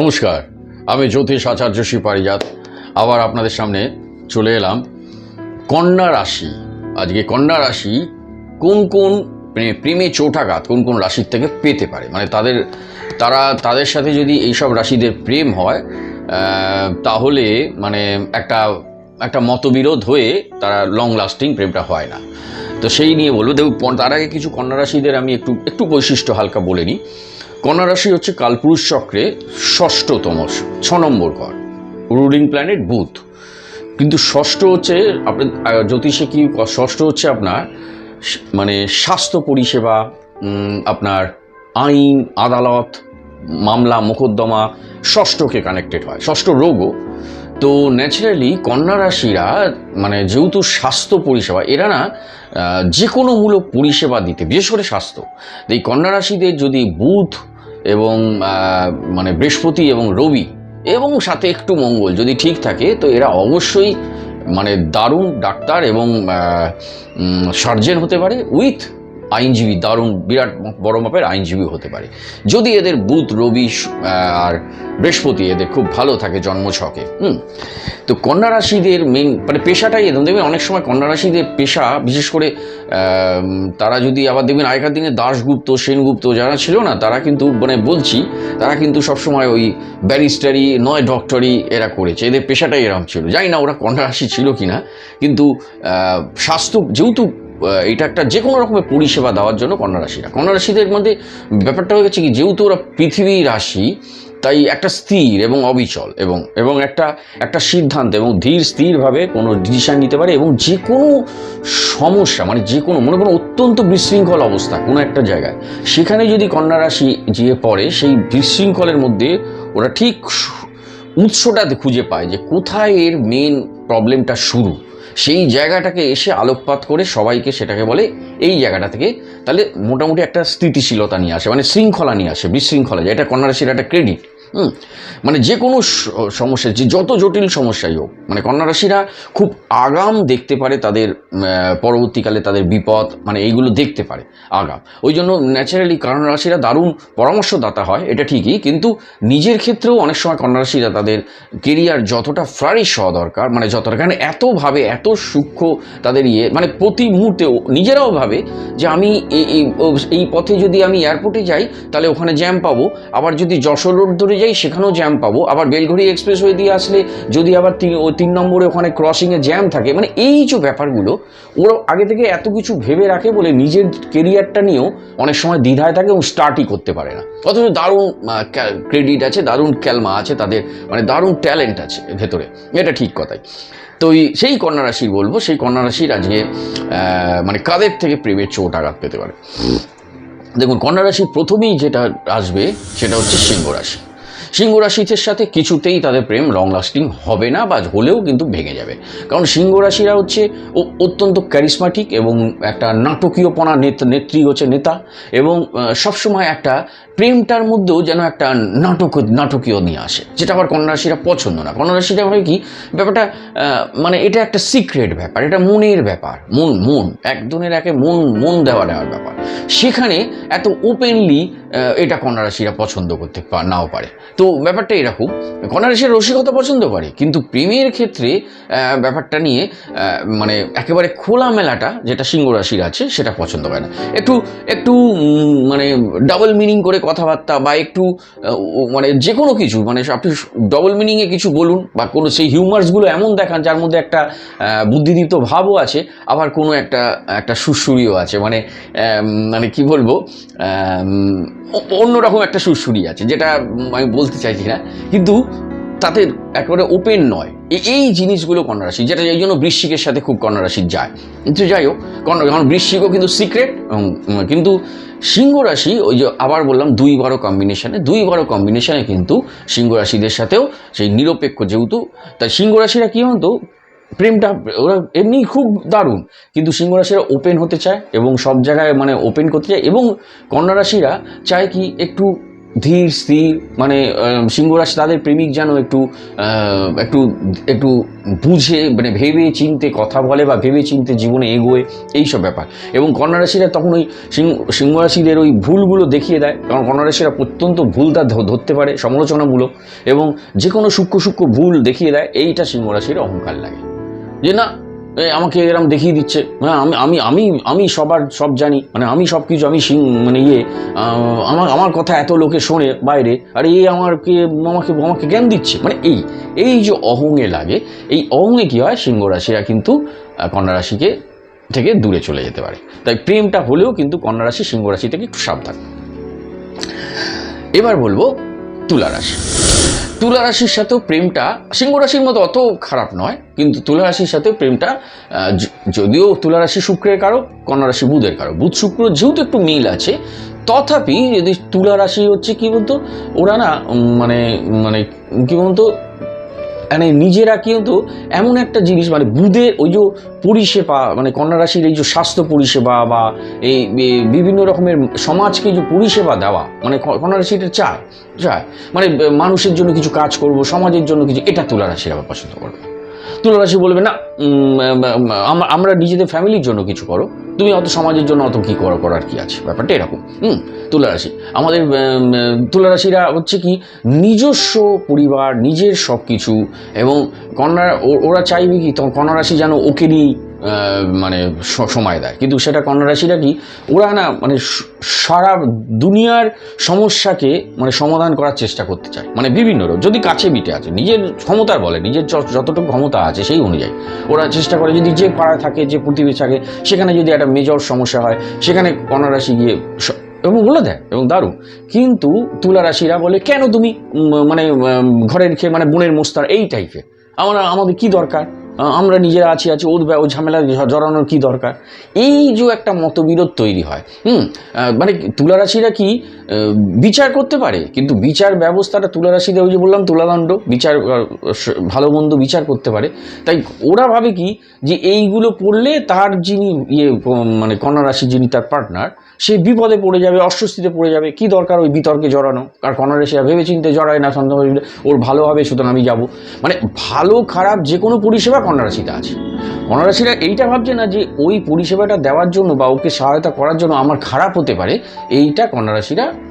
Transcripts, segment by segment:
নমস্কার, আমি জ্যোতিষ আচার্য শ্রী পারিজাত আবার আপনাদের সামনে চলে এলাম কন্যা রাশি। আজকে কন্যা রাশি কোন কোন প্রেমে চোটাঘাত কোন কোন রাশির থেকে পেতে পারে? মানে তাদের, তারা, তাদের সাথে যদি এইসব রাশিদের প্রেম হয় তাহলে মানে একটা একটা মতবিরোধ হয়ে তারা লং লাস্টিং প্রেমটা হয় না। তো সেই নিয়ে বলব, দেখুন, তার আগে কিছু কন্যা রাশিদের আমি একটু একটু বৈশিষ্ট্য হালকা বলে নিই। কন্যা রাশি হচ্ছে কালপুরুষ চক্রে ষষ্ঠতম ছ নম্বর ঘর। রুলিং প্ল্যানেট বুধ। কিন্তু ষষ্ঠ হচ্ছে আপনার আহ, জ্যোতিষে কি ষষ্ঠ হচ্ছে আপনার মানে স্বাস্থ্য পরিষেবা আপনার আইন আদালত মামলা মোকদ্দমা ষষ্ঠকে কানেক্টেড হয় ষষ্ঠ রোগও। তো ন্যাচারালি কন্যা রাশিরা মানে যেহেতু স্বাস্থ্য পরিষেবা এরা না যে কোনো মূলক পরিষেবা দিতে বিশেষ করে স্বাস্থ্য। এই কন্যা রাশিদের যদি বুধ এবং মানে বৃহস্পতি এবং রবি এবং সাথে একটু মঙ্গল যদি ঠিক থাকে, তো এরা অবশ্যই মানে দারুণ ডাক্তার এবং সার্জেন হতে পারে উইথ আইনজীবী, দারুণ, বিরাট বড় মাপের আইনজীবী হতে পারে। যদি এদের বুধ, রবি আর বৃহস্পতি এদের খুব ভালো থাকে জন্মছকে, হুম? তো কন্যা রাশিদের মেন মানে পেশাটাই এরকম দেখবেন অনেক সময় কন্যা রাশিদের পেশা, বিশেষ করে তারা যদি আবার দেখবেন আগেকার দিনে দাশগুপ্ত, সেনগুপ্ত যারা ছিল না, তারা কিন্তু মানে বলছি, তারা কিন্তু সবসময় ওই ব্যারিস্টারি, নয় ডক্টরি এরা করেছে। এদের পেশাটাই এরকম ছিল। জানি না ওরা কন্যা রাশি ছিল কি না কিন্তু স্বাস্থ্য, যেহেতু এটা একটা যে কোনো রকমের পরিষেবা দেওয়ার জন্য কন্যা রাশিরা। কন্যা রাশিদের মধ্যে ব্যাপারটা হয়ে গেছে কি, যেহেতু ওরা পৃথিবী রাশি, তাই একটা স্থির এবং অবিচল এবং এবং একটা একটা সিদ্ধান্ত এবং ধীর স্থিরভাবে কোনো ডিসিশন নিতে পারে এবং যে কোনো সমস্যা মানে যে কোনো মনে কোনো অত্যন্ত বিশৃঙ্খল অবস্থা কোনো একটা জায়গায়, সেখানে যদি কন্যা রাশি যেয়ে পড়ে, সেই বিশৃঙ্খলের মধ্যে ওরা ঠিক উৎসটা খুঁজে পায় যে কোথায় এর মেন প্রবলেমটা শুরু। সেই জায়গাটাকে এসে আলোকপাত করে সবাইকে সেটাকে বলে এই জায়গাটা থেকে তাহলে মোটামুটি একটা স্থিতিশীলতা নিয়ে আসে মানে শৃঙ্খলা নিয়ে আসে, বিশৃঙ্খলা, এটা রাশির একটা ক্রেডিট হুম মানে যে কোনো সমস্যা, যে যত জটিল সমস্যাই হোক মানে কন্যা রাশিরা খুব আগাম দেখতে পারে তাদের পরবর্তীকালে তাদের বিপদ মানে এইগুলো দেখতে পারে, আগাম। ওই জন্য ন্যাচারালি কন্যা রাশিরা দারুণ পরামর্শদাতা হয়, এটা ঠিকই, কিন্তু নিজের ক্ষেত্রেও অনেক সময় কন্যা রাশিরা তাদের কেরিয়ার যতটা ফ্লারিশ হওয়া দরকার মানে যতটা, কারণ এতভাবে, এত সূক্ষ্ম তাদের ইয়ে মানে প্রতি মুহূর্তে নিজেরাও ভাবে যে আমি এই পথে যদি আমি এয়ারপোর্টে যাই, তাহলে ওখানে জ্যাম পাবো, আবার যদি যশোর রোড ধরে যাই সেখানেও জ্যাম পাবো। আবার বেলঘড়ি এক্সপ্রেস এক্সপ্রেসওয়ে দিয়ে আসলে যদি আবার তিন তিন নম্বরে ওখানে ক্রসিংয়ে জ্যাম থাকে মানে এই যে ব্যাপারগুলো, ওরা আগে থেকে এত কিছু ভেবে রাখে বলে নিজের কেরিয়ারটা নিয়েও অনেক সময় দ্বিধায় থাকে এবং স্টার্টই করতে পারে না। অথচ দারুণ ক্রেডিট আছে, দারুণ ক্যালমা আছে তাদের মানে দারুণ ট্যালেন্ট আছে ভেতরে। এটা ঠিক কথাই। তো সেই কন্যা রাশির বলব, সেই কন্যা রাশির আজকে মানে কাদের থেকে প্রেমের চোট আঘাত পেতে পারে? দেখুন কন্যা রাশি প্রথমেই যেটা আসবে সেটা হচ্ছে সিংহ রাশি। সিংহ রাশিদের সাথে কিছুতেই তাদের প্রেম লং লাস্টিং হবে না বা হলেও কিন্তু ভেঙে যাবে। কারণ সিংহ রাশিরা হচ্ছে ও- অত্যন্ত ক্যারিসমাটিক এবং একটা নাটকীয়পনা নেত- নেত্রী হচ্ছে নেতা এবং সবসময় একটা প্রেমটার মধ্যেও যেন একটা নাটক, নাটকীয় নিয়ে আসে, যেটা আবার কন্যা রাশিরা পছন্দ না। কন্যা রাশিটা হয় কি? ব্যাপারটা মানে এটা একটা সিক্রেট ব্যাপার, এটা মনের ব্যাপার, মন মন, একজনের একে মন মন দেওয়া নেওয়ার ব্যাপার। সেখানে এত ওপেনলি এটা কন্যা রাশিরা পছন্দ করতে নাও পারে। তো ব্যাপারটা এরকম কন্যা রাশির রসিকতা পছন্দ করে, কিন্তু প্রেমের ক্ষেত্রে ব্যাপারটা নিয়ে মানে একেবারে খোলামেলাটা যেটা সিংহ রাশির আছে, সেটা পছন্দ করে না। একটু একটু মানে ডাবল মিনিং করে কথাবার্তা বা একটু মানে যে কোনো কিছু মানে আপনি ডবল মিনিংয়ে কিছু বলুন বা কোনো সেই হিউমার্সগুলো এমন দেখান, যার মধ্যে একটা বুদ্ধিদীপ্ত ভাবও আছে, আবার কোনো একটা একটা সুরসুরিও আছে। মানে মানে কি বলব অন্যরকম একটা সুসুরি আছে, যেটা আমি বলতে চাইছি না। কিন্তু তাদের একেবারে ওপেন নয়। এই জিনিসগুলো কন্যা রাশি, যেটা এই জন্য বৃশ্চিকের সাথে খুব কন্যা রাশি যায়। কিন্তু যাই হোক কারণ বৃশ্চিকও কিন্তু সিক্রেট কিন্তু সিংহ রাশি, ওই যে আবার বললাম, দুই বারো কম্বিনেশনে দুই বারো কম্বিনেশনে কিন্তু সিংহ রাশিদের সাথেও সেই নিরপেক্ষ যেহেতু, তাই সিংহ রাশিরা কী হতো প্রেমটা, ওরা এমনি খুব দারুণ। কিন্তু সিংহ রাশিরা ওপেন হতে চায় এবং সব জায়গায় মানে ওপেন করতে চায় এবং কন্যা রাশিরা চায় কি একটু ধীর স্থির মানে আহ, সিংহ রাশি তাদের প্রেমিক যেন একটু একটু একটু বুঝে মানে ভেবে চিনতে কথা বলে বা ভেবে চিনতে জীবনে এগোয় এইসব ব্যাপার। এবং কন্যা রাশিরা তখন ওই সিংহ সিংহ ওই ভুলগুলো দেখিয়ে দেয় কারণ কন্যা রাশিরা প্রত্যন্ত ভুলটা ধ- ধরতে পারে সমালোচনামূলক এবং যে কোনো সূক্ষ্ম সূক্ষ্ম ভুল দেখিয়ে দেয় এইটা সিংহ রাশির অহংকার লাগে। যে না আমাকে এরকম দেখিয়ে দিচ্ছে। হ্যাঁ আমি আমি আমি আমি সবার সব জানি। মানে আমি সব কিছু আমি সিং মানে ইয়ে আমার আমার কথা এত লোকে শোনে বাইরে। আর এই আমাকে আমাকে আমাকে জ্ঞান দিচ্ছে। মানে এই এই যে অহংয়ে লাগে, এই অহংয়ে কী হয়? সিংহ রাশিরা কিন্তু কন্যা রাশিকে থেকে দূরে চলে যেতে পারে। তাই প্রেমটা হলেও কিন্তু কন্যা রাশি সিংহ রাশি থেকে একটু সাবধান। এবার বলব তুলা রাশি। তুলা রাশির সাথেও প্রেমটা সিংহ রাশির মতো অত খারাপ নয়, কিন্তু তুলা রাশির সাথে প্রেমটা যদিও তুলা রাশি শুক্রের কারও কন্যা রাশি বুধের কারও বুধ শুক্র যেহেতু একটু মিল আছে, তথাপি যদি তুলা রাশি হচ্ছে কি বলতো, ওরা না মানে মানে কি বলতো মানে নিজেরা কিন্তু এমন একটা জিনিস মানে বুধের ওই যে পরিষেবা মানে কন্যা রাশির এই যে স্বাস্থ্য পরিষেবা বা এই বিভিন্ন রকমের সমাজকে যে পরিষেবা দেওয়া মানে কন্যা রাশি এটা চায় চায়। মানে মানুষের জন্য কিছু কাজ করব, সমাজের জন্য কিছু, এটা তুলা রাশির আবার পছন্দ করবে। তুলা রাশি বলবে, না আমরা নিজেদের ফ্যামিলির জন্য কিছু করো। তুমি অত সমাজের জন্য অত কী করো, করার কি আছে? ব্যাপারটা এরকম। হুম তুলা রাশি আমাদের তুলারাশিরা তুলা রাশিরা হচ্ছে কি, নিজস্ব পরিবার, নিজের সব কিছু এবং কন্যা ওরা চাইবে কি, তখন কন্যা রাশি যেন ওকে নিয়েই মানে সময় দেয়। কিন্তু সেটা কন্যা রাশিরা কি? ওরা না মানে সারা দুনিয়ার সমস্যাকে মানে সমাধান করার চেষ্টা করতে চায়। মানে বিভিন্ন রকম যদি কাছে মিটে আছে, নিজের ক্ষমতার বলে, নিজের যতটুকু ক্ষমতা আছে সেই অনুযায়ী। ওরা চেষ্টা করে যদি যে পাড়ায় থাকে, যে প্রতিবেশী থাকে, সেখানে যদি একটা মেজর সমস্যা হয়, সেখানে কন্যা রাশি গিয়ে এবং বলে দেয়, এবং দারুণ। কিন্তু তুলা রাশিরা বলে, কেন তুমি মানে ঘরের খেয়ে মানে বোনের মোস্তার, এই টাইপের আমরা, আমাদের কি দরকার? আমরা নিজেরা আছি আছি, ওর ও ঝামেলা জড়ানোর কি দরকার? এই যে একটা মতবিরোধ তৈরি হয়, হুম মানে তুলারাশিরা কি বিচার করতে পারে, কিন্তু বিচার ব্যবস্থাটা তুলারাশিদের, ওই যে বললাম, তুলাদণ্ড, বিচার ভালো মন্দ বিচার করতে পারে। তাই ওরা ভাবে কি, যে এইগুলো পড়লে তার যিনি ইয়ে মানে কন্যা রাশি যিনি তার পার্টনার সে বিপদে পড়ে যাবে অস্বস্তিতে পড়ে যাবে কি দরকার ওই বিতর্কে জড়ানো? আর কনারে রাশিরা ভেবে চিনতে জড়ায় না সন্দেহ ওর ভালো হবে সুতরাং আমি যাব। মানে ভালো খারাপ যে কোনো পরিষেবা কন্যারাশিতে আছে। কন্যারাশিরা এইটা ভাবছে না যে ওই পরিষেবাটা দেওয়ার জন্য বা ওকে সহায়তা করার জন্য আমার খারাপ হতে পারে এইটা কন্যা রাশিরা উম,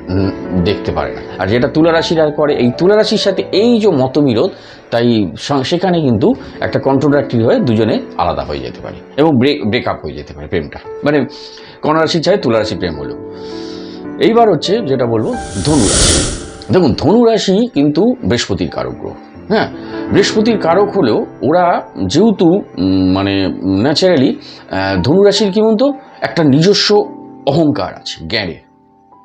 দেখতে পারে না। আর যেটা তুলা রাশিরা করে, এই তুলা রাশির সাথে এই যে মতবিরোধ, তাই সেখানে কিন্তু একটা কন্ট্রোডাক্টরি হয়ে দুজনে আলাদা হয়ে যেতে পারে এবং ব্রেক ব্রেকআপ হয়ে যেতে পারে প্রেমটা। মানে কন্যা রাশি চাই তুলা রাশি প্রেম হলো। এইবার হচ্ছে যেটা বলব, ধনুরাশি। দেখুন, ধনুরাশি কিন্তু বৃহস্পতির কারক গ্রহ। হ্যাঁ বৃহস্পতির কারক হলেও ওরা যেহেতু মানে ন্যাচারালি ধনুরাশির কি বলতো, একটা নিজস্ব অহংকার আছে, জ্ঞানের।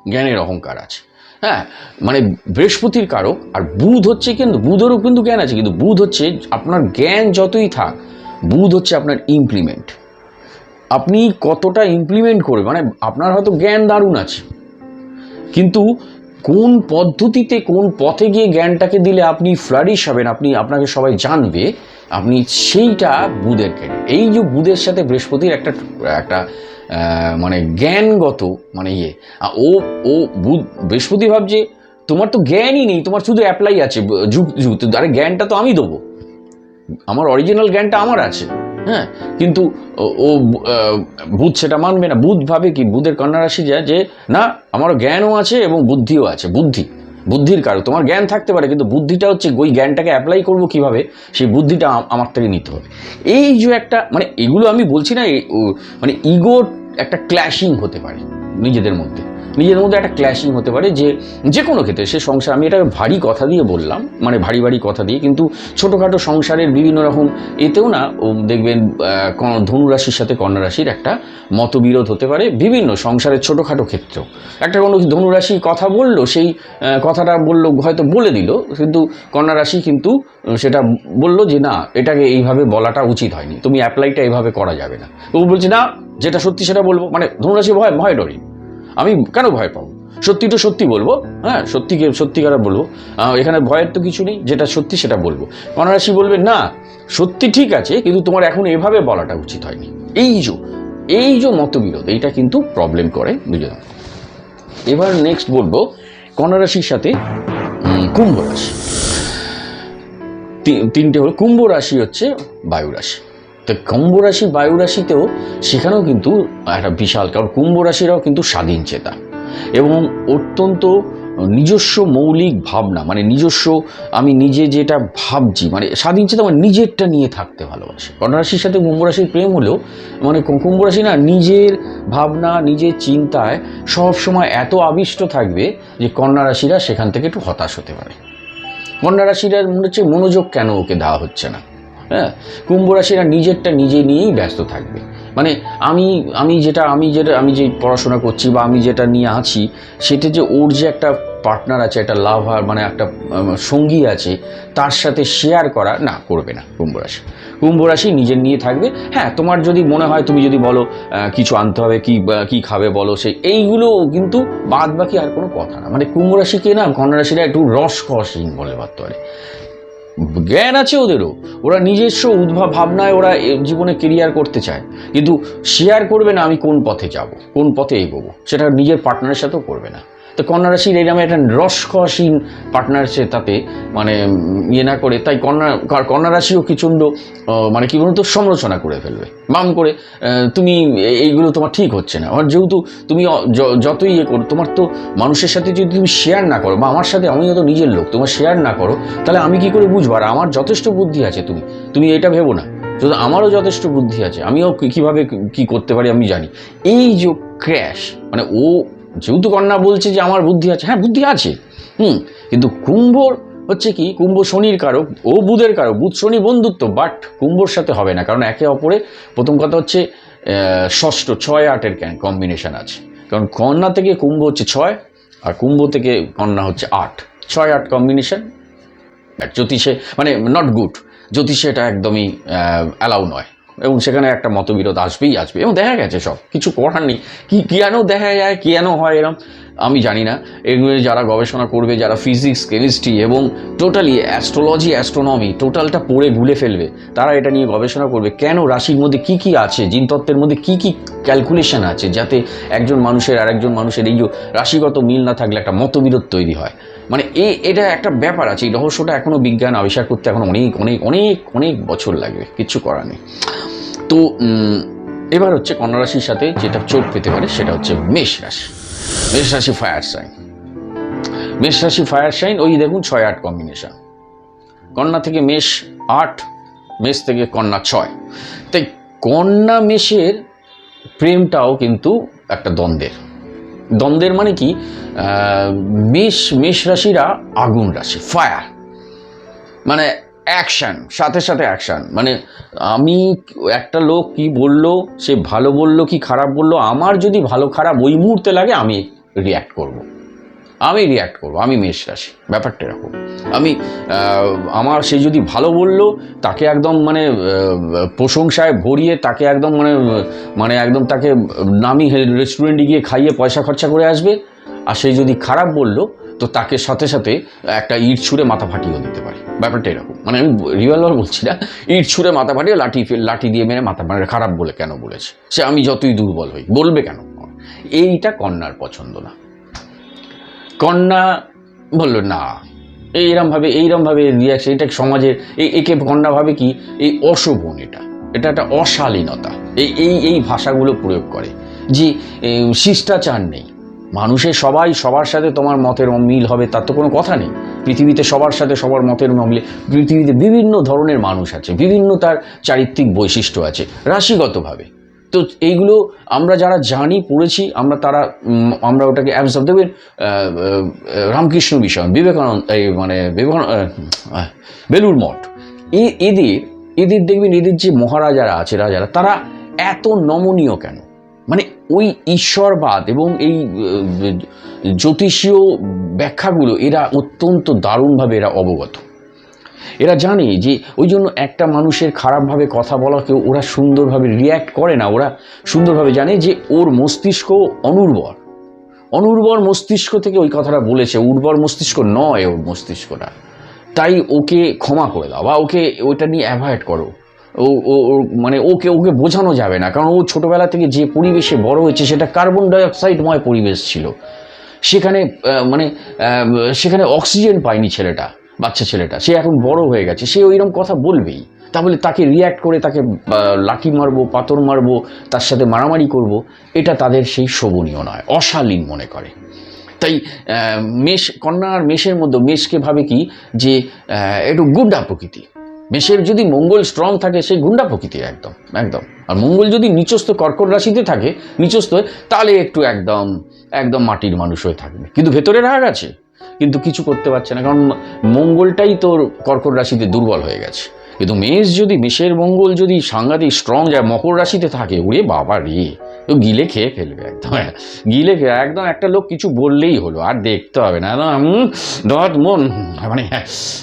জ্ঞানের অহংকার আছে। হ্যাঁ মানে বৃহস্পতির কারক আর বুধ হচ্ছে কিন্তু বুধেরও কিন্তু জ্ঞান আছে, কিন্তু বুধ হচ্ছে আপনার জ্ঞান যতই থাক, বুধ হচ্ছে আপনার ইমপ্লিমেন্ট আপনি কতটা ইমপ্লিমেন্ট করবে মানে আপনার হয়তো জ্ঞান দারুণ আছে, কিন্তু কোন পদ্ধতিতে, কোন পথে গিয়ে জ্ঞানটাকে দিলে আপনি ফ্লারিশ হবেন, আপনি, আপনাকে সবাই জানবে, আপনি সেইটা বুধের জ্ঞান। এই যে বুধের সাথে বৃহস্পতির একটা একটা মানে জ্ঞানগত মানে ইয়ে। ও ও বুধ, বৃহস্পতি ভাবছে, তোমার তো জ্ঞানই নেই, তোমার শুধু অ্যাপ্লাই আছে, যুগ যুগ। আরে জ্ঞানটা তো আমি দেবো। আমার অরিজিনাল জ্ঞানটা আমার আছে হ্যাঁ? কিন্তু ও- বুধ সেটা মানবে না। বুধ ভাবে কি? বুধের কন্যা রাশি যায় যে না আমার জ্ঞানও আছে এবং বুদ্ধিও আছে, বুদ্ধি। বুদ্ধির কারণ। তোমার জ্ঞান থাকতে পারে, কিন্তু বুদ্ধিটা হচ্ছে ওই জ্ঞানটাকে অ্যাপ্লাই করব কীভাবে? সেই বুদ্ধিটা আমার থেকে নিতে হবে। এই যে একটা মানে এগুলো আমি বলছি না মানে ইগোর একটা ক্ল্যাশিং হতে পারে নিজেদের মধ্যে। নিজেদের মধ্যে একটা ক্ল্যাশিং হতে পারে যে যে কোনো ক্ষেত্রে সে সংসার, আমি এটা ভারী কথা দিয়ে বললাম মানে ভারী ভারী কথা দিয়ে, কিন্তু ছোটোখাটো সংসারের বিভিন্ন রকম এতেও না দেখবেন ধনুরাশির সাথে কন্যা রাশির একটা মতবিরোধ হতে পারে বিভিন্ন সংসারের ছোটোখাটো ক্ষেত্রেও একটা কোনো ধনুরাশি কথা বলল, সেই কথাটা বলল, হয়তো বলে দিল, কিন্তু কন্যা রাশি কিন্তু সেটা বলল যে না, এটাকে এইভাবে বলাটা উচিত হয়নি, তুমি অ্যাপ্লাইটা এইভাবে করা যাবে না। ও বলছে, না, যেটা সত্যি সেটা বলব। মানে ধনুরাশি ভয় ভয় ডরি। আমি কেন ভয় পাবো? সত্যি তো সত্যি বলব হ্যাঁ সত্যিকে, সত্যিকার বলব। এখানে ভয়ের তো কিছু নেই, যেটা সত্যি সেটা বলব। কনরাশি বলবে না, সত্যি ঠিক আছে, কিন্তু তোমার এখন এভাবে বলাটা উচিত হয়নি। এই যে এই যে মতবিরোধ, এইটা কিন্তু প্রবলেম করে দুজন এবার নেক্সট বলব কন্যা রাশির সাথে কুম্ভ রাশি। তিনটে হলো, কুম্ভ রাশি হচ্ছে বায়ু রাশি। তো কুম্ভ রাশি, বায়ু রাশিতেও সেখানেও কিন্তু একটা বিশাল, কারণ কুম্ভ রাশিরাও কিন্তু স্বাধীন চেতা। এবং অত্যন্ত নিজস্ব মৌলিক ভাবনা মানে নিজস্ব, আমি নিজে যেটা ভাবছি মানে স্বাধীন চেতা মানে নিজেরটা নিয়ে থাকতে ভালোবাসে। কন্যা রাশির সাথে কুম্ভ রাশির প্রেম হলেও মানে কু- কুম্ভ রাশি না, নিজের ভাবনা, নিজের চিন্তায় সব সময় এত আবিষ্ট থাকবে যে কন্যা রাশিরা সেখান থেকে একটু হতাশ হতে পারে। কন্যা রাশিরা মনে হচ্ছে মনোযোগ কেন ওকে দেওয়া হচ্ছে না? হ্যাঁ কুম্ভ রাশিরা নিজেরটা নিজে নিয়েই ব্যস্ত থাকবে। মানে আমি আমি যেটা আমি যেটা, আমি যে পড়াশোনা করছি বা আমি যেটা নিয়ে আছি, সেটা যে ওর যে একটা পার্টনার আছে, একটা লাভার মানে একটা সঙ্গী আছে, তার সাথে শেয়ার করা, না, করবে না কুম্ভ রাশি। কুম্ভ রাশি নিজের নিয়ে থাকবে। হ্যাঁ তোমার যদি মনে হয়, তুমি যদি বলো কিছু আনতে হবে, কি কি খাবে বলো সেই এইগুলো কিন্তু বাদ বাকি আর কোনো কথা না। মানে কুম্ভ রাশিকে না, কন্যা রাশিরা একটু রস খসহীন বলে ভাবতে পারে। জ্ঞান আছে ওদেরও। ওরা নিজস্ব উদ্ভাব ভাবনায় ওরা জীবনে কেরিয়ার করতে চায়। কিন্তু শেয়ার করবে না আমি কোন পথে যাব, কোন পথে এগোবো। সেটা নিজের পার্টনারের সাথেও করবে না। তো কন্যা রাশির এরকম একটা রসকসীন পার্টনার সে তাতে মানে ইয়ে না করে, তাই কন্যা কন্যা রাশিও কিচণ্ড মানে কি বলুন তো, সমালোচনা করে ফেলবে। বাম করে তুমি এইগুলো তোমার ঠিক হচ্ছে না। আমার যেহেতু তুমি যতই ইয়ে করো, তোমার তো মানুষের সাথে যদি তুমি শেয়ার না করো, বা আমার সাথে আমিও তো নিজের লোক, তোমার শেয়ার না করো, তাহলে আমি কি করে বুঝব? আর আমার যথেষ্ট বুদ্ধি আছে তুমি তুমি এটা ভেবো না। যদি আমারও যথেষ্ট বুদ্ধি আছে, আমিও কীভাবে কি করতে পারি আমি জানি। এই যে ক্র্যাশ মানে ও যেহেতু কন্যা বলছে যে আমার বুদ্ধি আছে হ্যাঁ বুদ্ধি আছে, হুম, কিন্তু কুম্ভর হচ্ছে কি, কুম্ভ শনির কারক, ও বুধের কারক, বুধ শনি বন্ধুত্ব বাট কুম্ভর সাথে হবে না, কারণ একে অপরে, প্রথম কথা হচ্ছে ষষ্ঠ, ছয়, আটের কম্বিনেশন আছে, কারণ কন্যা থেকে কুম্ভ হচ্ছে ছয়, আর কুম্ভ থেকে কন্যা হচ্ছে আট, ছয়, আট কম্বিনেশন জ্যোতিষে মানে নট গুড জ্যোতিষে এটা একদমই অ্যালাউ নয়। এবং সেখানে একটা মতবিরোধ আসবেই আসবে এবং দেখা গেছে সব, কিছু করার নেই। কি কেন দেখা যায় কেন হয় এরম, আমি জানি না। এগুলো যারা গবেষণা করবে, যারা ফিজিক্স কেমিস্ট্রি এবং টোটালি অ্যাস্ট্রোলজি অ্যাস্ট্রোনমি টোটালটা পড়ে ভুলে ফেলবে, তারা এটা নিয়ে গবেষণা করবে। কেন রাশির মধ্যে কি কি আছে? জিনতত্ত্বের মধ্যে কি কি ক্যালকুলেশন আছে? যাতে একজন মানুষের আর একজন মানুষের এই রাশিগত মিল না থাকলে একটা মতবিরোধ তৈরি হয়। মানে এই এটা একটা ব্যাপার আছে, এই রহস্যটা এখনও বিজ্ঞান আবিষ্কার করতে এখন অনেক অনেক অনেক অনেক বছর লাগবে, কিচ্ছু করার নেই। তো এবার হচ্ছে কন্যা রাশির সাথে যেটা চোখ পেতে পারে সেটা হচ্ছে মেষ রাশি। মেষ রাশি ফায়ার সাইন মেষ রাশি ফায়ার সাইন ওই দেখুন ছয়, আট কম্বিনেশন কন্যা থেকে মেষ আট, মেষ থেকে কন্যা ছয়। তাই কন্যা মেষের প্রেমটাও কিন্তু একটা দ্বন্দ্বের। দ্বন্দ্বের মানে কি? মেষ মেষ রাশিরা আগুন রাশি ফায়ার মানে অ্যাকশান সাথে সাথে অ্যাকশান মানে আমি একটা লোক কি বলল, সে ভালো বলল কি খারাপ বলল, আমার যদি ভালো খারাপ ওই মুহূর্তে লাগে আমি রিয়্যাক্ট করব। আমি রিয়্যাক্ট করব, আমি মেষ রাশি, ব্যাপারটা এরকম। আমি আমার সে যদি ভালো বলল, তাকে একদম মানে প্রশংসায় ভরিয়ে তাকে একদম মানে মানে একদম তাকে নামি রেস্টুরেন্টে গিয়ে খাইয়ে পয়সা খরচা করে আসবে। আর সে যদি খারাপ বলল, তো তাকে সাথে সাথে একটা ইট ছুঁড়ে মাথা ফাটিয়েও দিতে পারে। ব্যাপারটা এরকম। মানে আমি রিভলভার বলছি না, ইট ছুঁড়ে মাথা ফাটিয়ে লাঠি লাঠি দিয়ে মেরে মাথা মানে খারাপ বলে কেন বলেছে? সে আমি যতই দুর্বল হই, বলবে কেন? এইটা কন্যার পছন্দ না। কন্যা বলল, না এইরমভাবে এইরমভাবে রিয়াকশন এটা সমাজের এই একে কন্যা ভাবে কি? এই অশোভন এটা। এটা একটা অশালীনতা। এই এই এই ভাষাগুলো প্রয়োগ করে। যে শিষ্টাচার নেই। মানুষের সবাই সবার সাথে তোমার মতের মিল হবে, তার তো কোনো কথা নেই। পৃথিবীতে সবার সাথে সবার মতের মিলে, পৃথিবীতে বিভিন্ন ধরনের মানুষ আছে, বিভিন্ন তার চারিত্রিক বৈশিষ্ট্য আছে, রাশিগতভাবে। তো এইগুলো আমরা যারা জানি পড়েছি আমরা তারা আমরা ওটাকে অ্যাবজর্ভ আহ, রামকৃষ্ণ মিশন বিবেকানন্দ এই মানে বিবেকানন্দ বেলুর মঠ। এ এদের এদের দেখবেন এদের যে মহারাজারা আছে রাজারা তারা এত নমনীয় কেন? মানে ওই ঈশ্বরবাদ এবং এই জ্যোতিষীয় ব্যাখ্যাগুলো এরা অত্যন্ত দারুণভাবে এরা অবগত। এরা জানে যে ওই জন্য একটা মানুষের খারাপভাবে কথা বলাকেও ওরা সুন্দরভাবে রিয়্যাক্ট করে না। ওরা সুন্দরভাবে জানে যে ওর মস্তিষ্ক অনুর্বর। অনুর্বর মস্তিষ্ক থেকে ওই কথাটা বলেছে, উর্বর মস্তিষ্ক নয় ওর মস্তিষ্কটা। তাই ওকে ক্ষমা করে দাও বা ওকে ওইটা নিয়ে অ্যাভয়েড করো। ও ও মানে ওকে ওকে বোঝানো যাবে না। কারণ ও ছোটোবেলা থেকে যে পরিবেশে বড় হয়েছে সেটা কার্বন ডাইঅক্সাইডময় পরিবেশ ছিল। সেখানে মানে সেখানে অক্সিজেন পায়নি ছেলেটা। বাচ্চা ছেলেটা। সে এখন বড় হয়ে গেছে। সে ওইরকম কথা বলবেই। তাহলে তাকে রিয়্যাক্ট করে তাকে লাঠি মারবো পাথর মারবো তার সাথে মারামারি করব এটা তাদের সেই শোভনীয় নয় অশালীন মনে করে। তাই মেষ কন্যা আর মেষের মধ্যে মেষকে ভাবে কি যে একটু গুন্ডা প্রকৃতি। মেষের যদি মঙ্গল স্ট্রং থাকে সেই গুন্ডা প্রকৃতির একদম একদম। আর মঙ্গল যদি নিচস্থ কর্কট রাশিতে থাকে নিচস্থ হয়ে, তাহলে একটু একদম একদম মাটির মানুষ হয়ে থাকবে। কিন্তু ভেতরে রাগ আছে। কিন্তু কিছু করতে পারছে না। কারণ মঙ্গলটাই তোর কর্কট রাশিতে দুর্বল হয়ে গেছে। কিন্তু মেষ যদি, মেষের মঙ্গল যদি সাংঘাতিক স্ট্রং যায়, মকর রাশিতে থাকে, ওরে বাবা রে। তো গিলে খেয়ে ফেলবে একদম। গিলে খেয়ে, একদম একটা লোক কিছু বললেই হলো, আর দেখতে হবে না। একদম দাঁত মন মানে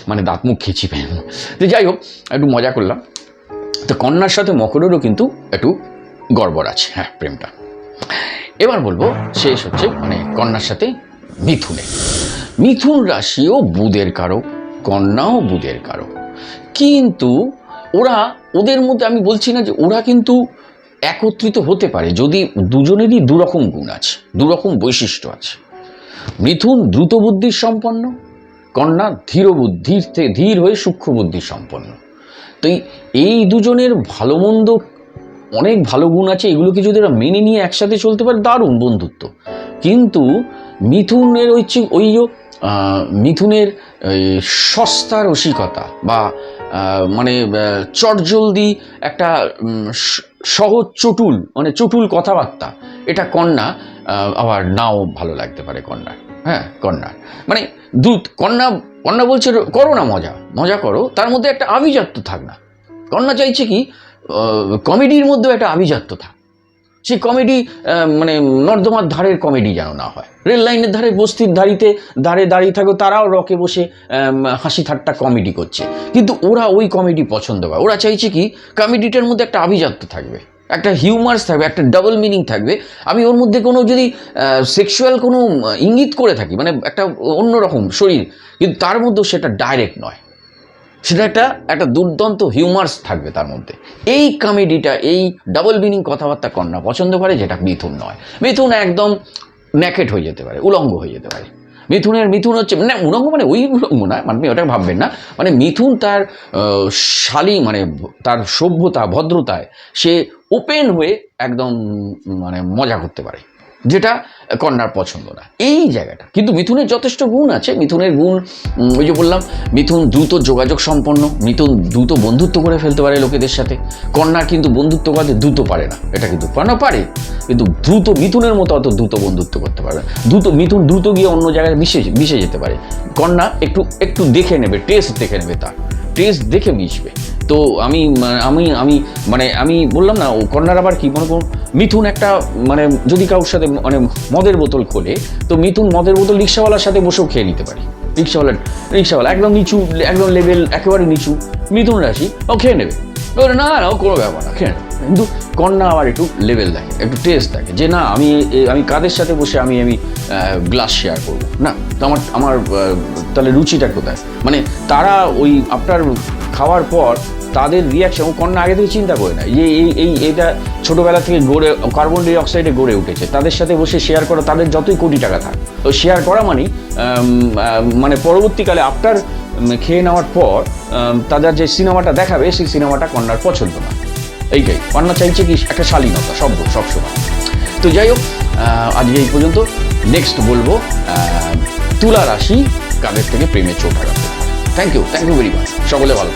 মানে দাঁত মুখ খেচি পেন। তো যাই হোক, একটু মজা করলাম। তো কন্যার সাথে মকরেরও কিন্তু একটু গড়বড় আছে হ্যাঁ প্রেমটা। এবার বলব, শেষ হচ্ছে মানে কন্যার সাথে মিথুনে। মিথুন রাশিও বুধের কারক, কন্যাও বুধের কারক। কিন্তু ওরা, ওদের মধ্যে আমি বলছি না যে ওরা কিন্তু একত্রিত হতে পারে, যদি দুজনেরই দুরকম গুণ আছে, দুরকম বৈশিষ্ট্য আছে। মিথুন দ্রুত বুদ্ধির সম্পন্ন, কন্যা ধীর বুদ্ধির ধীর হয়ে সূক্ষ্ম বুদ্ধির সম্পন্ন। তো এই দুজনের ভালো মন্দ অনেক ভালো গুণ আছে, এগুলোকে যদি ওরা মেনে নিয়ে একসাথে চলতে পারে, দারুণ বন্ধুত্ব। কিন্তু মিথুনের ওই ওই মিথুনের সস্তা রসিকতা বা মানে চটজলদি একটা সহজ চটুল মানে চটুল কথাবার্তা। এটা কন্যা আবার নাও ভালো লাগতে পারে কন্যার হ্যাঁ কন্যার মানে দূত কন্যা কন্যা বলছে করো না মজা মজা করো। তার মধ্যে একটা আভিজাত্য থাক না। কন্যা চাইছে কি কমেডির মধ্যেও একটা আভিজাত্য থাক। সেই কমেডি মানে নর্দমার ধারের কমেডি যেন না হয়। রেল লাইনের ধারে, বস্তির ধারিতে ধারে দাঁড়িয়ে থাকো, তারাও রকে বসে হাসি ঠাট্টা কমেডি করছে। কিন্তু ওরা ওই কমেডি পছন্দ করে। ওরা চাইছে কি কমেডিটার মধ্যে একটা আভিজাত্য থাকবে, একটা হিউমার্স থাকবে, একটা ডাবল মিনিং থাকবে। আমি ওর মধ্যে কোনো যদি সেক্সুয়াল কোনো ইঙ্গিত করে থাকি মানে একটা অন্যরকম শরীর, কিন্তু তার মধ্যেও সেটা ডাইরেক্ট নয়। সেটা একটা একটা দুর্দান্ত হিউমার্স থাকবে তার মধ্যে। এই কমেডিটা এই ডাবল মিনিং কথাবার্তা কন্যা পছন্দ করে যেটা মিথুন নয়। মিথুন একদম ন্যাকেট হয়ে যেতে পারে, উলঙ্গ হয়ে যেতে পারে। মিথুনের, মিথুন হচ্ছে না উলঙ্গ মানে ওই উলঙ্গ না মানে ওটা ভাববেন না। মানে মিথুন তার শালী মানে তার সভ্যতা, ভদ্রতায় সে ওপেন হয়ে একদম মানে মজা করতে পারে। যেটা কন্যার পছন্দ না। এই জায়গাটা। কিন্তু মিথুনের যথেষ্ট গুণ আছে। মিথুনের গুণ ওই যে বললাম, মিথুন দ্রুত যোগাযোগ সম্পন্ন। মিথুন দ্রুত বন্ধুত্ব করে ফেলতে পারে লোকেদের সাথে। কন্যা কিন্তু বন্ধুত্ব করতে দ্রুত পারে না। এটা কিন্তু কন্যা পারে, কিন্তু দ্রুত মিথুনের মতো অত দ্রুত বন্ধুত্ব করতে পারবে। দ্রুত মিথুন দ্রুত গিয়ে অন্য জায়গায় মিশে মিশে যেতে পারে। কন্যা একটু একটু দেখে নেবে টেস্ট দেখে নেবে তার। টেস্ট দেখে মিশবে। তো আমি আমি আমি মানে আমি বললাম না, ও কন্যার আবার কি? মনে করুন, মিথুন একটা মানে যদি কারোর সাথে মানে মদের বোতল খোলে, তো মিথুন মদের বোতল রিক্সাওয়ালার সাথে বসেও খেয়ে নিতে পারে। রিক্সাওয়ালা রিক্সাওয়ালা একদম নিচু, একদম লেভেল একেবারে নিচু। মিথুন রাশি, ও খেয়ে নেবে। ও না না, ও কোনো ব্যাপার না, খেয়ে নেবে। কিন্তু কন্যা আবার একটু লেভেল দেখে, একটু টেস্ট দেখে যে না, আমি আমি কাদের সাথে বসে আমি আমি গ্লাস শেয়ার করব? না, তো আমার আমার তাহলে রুচিটা কোথায়? মানে তারা ওই আপনার খাওয়ার পর তাদের রিয়াকশন ও কন্যা আগে থেকে চিন্তা করে না যে এই এই এটা ছোটোবেলা থেকে গড়ে কার্বন ডাইঅক্সাইডে গড়ে উঠেছে। তাদের সাথে বসে শেয়ার করা তাদের যতই কোটি টাকা থাক। তো শেয়ার করা আহ, মানে পরবর্তীকালে আফটার খেয়ে নেওয়ার পর তাদের যে সিনেমাটা দেখাবে সেই সিনেমাটা কন্যার পছন্দ না। এইটাই। কন্যা চাইছে কি একটা শালীনতা শব্দ সবসময় তো যাই হোক আজকে এই পর্যন্ত। নেক্সট বলব তুলা রাশি কাদের থেকে প্রেমে চোখ আঘাত thank you thank you very much সকলে ভালো।